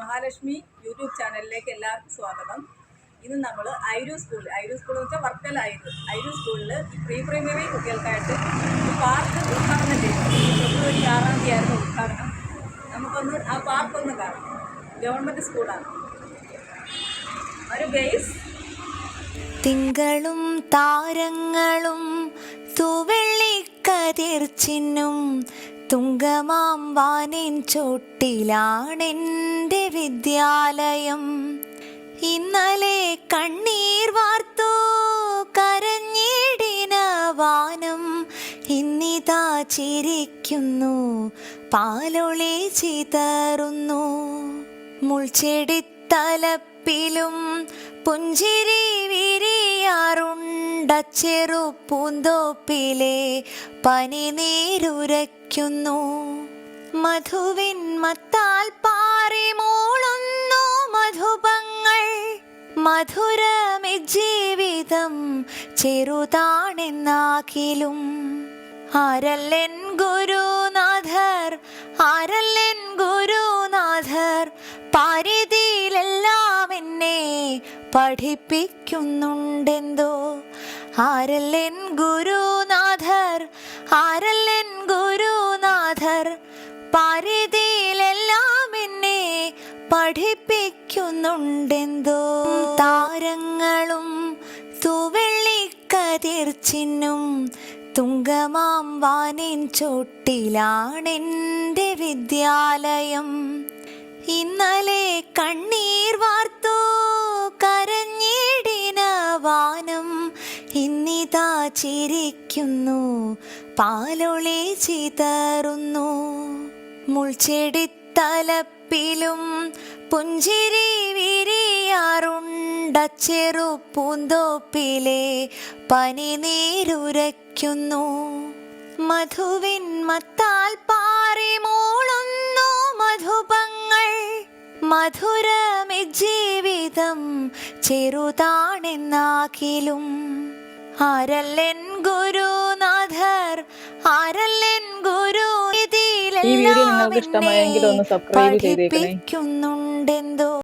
Mahalakshmi YouTube ചാനലിലേക്ക് എല്ലാവർക്കും സ്വാഗതം. ഇന്ന് നമ്മൾ ഐരു സ്കൂൾ ഐരു സ്കൂൾ എന്ന് വെച്ചാൽ വർക്കല ഐരു. ഐരു സ്കൂളിൽ പ്രീ പ്രൈമറി കുട്ടികൾക്കായിട്ട് പാർക്ക് ഉദ്ഘാടനം ചെയ്തു. ഫെബ്രുവരി ആറാം തീയതി ആയിരുന്നു ഉദ്ഘാടനം. നമുക്കൊന്ന് ആ പാർക്ക് ഒന്ന് കാണാം. ഗവൺമെന്റ് സ്കൂളാണ് ഒരു ബേസ് തിങ്കളും താരങ്ങളും തൂവെള്ളിക്കതിർ ചിന്നും തുങ്കമാം വാനിൻ ചോട്ടിലാണെന്റെ വിദ്യാലയം. ഇന്നലെ കണ്ണീർ വാർത്തു കരഞ്ഞിടിന വാനം ഇന്നിതാ ചിരിക്കുന്നു പാലൊളി ചിതറുന്നു. മുൾച്ചെടിത്തലപ്പിലും പുഞ്ചിരി വിരിയാറുണ്ട. ചെറു പൂന്തോപ്പിലെ പനി നീരുരയ്ക്കുന്നു മധുവിൻ മത്താൽ പാറി മൂളുന്നു മധുപങ്ങൾ. മധുരമി ജീവിതം ചെറുതാണെന്നാകിലും. ആരല്ലൻ ഗുരുനാഥർ ആരല്ലൻ ഗുരുനാഥർ പാരിതിയിലെല്ലാം എന്നെ പഠിപ്പിക്കുന്നുണ്ടെന്തോ. ആരല്ലൻ ഗുരുനാഥർ ആരല്ലെൻ ഗുരുനാഥർ പരിധിയിലെല്ലാം എന്നെ പഠിപ്പിക്കുന്നുണ്ടെന്തോ? താരങ്ങളും തുവെള്ളിക്കതിർച്ചിന്നും തുങ്കമാം വാനിൻ ചോട്ടിലാണെന്റെ വിദ്യാലയം. ഇന്നലെ കണ്ണീർ ഇന്നിതാ ചിരിക്കുന്നു പാലൊളി ചിതറുന്നു. മുൾച്ചെടിത്തലപ്പിലും പുഞ്ചിരി വിരിയാറുണ്ട ചെറു പൂന്തോപ്പിലെ പനി നീരുരയ്ക്കുന്നു മധുവിൻ മത്താൽ പാറി മൂളുന്നു മധുപങ്ങൾ. മധുരമി ജീവിതം ചെറുതാണെന്നാകിലും ആരല്ലൻ ഗുരുനാഥർ ആരല്ലൻ ഗുരു നിങ്ങൾക്ക്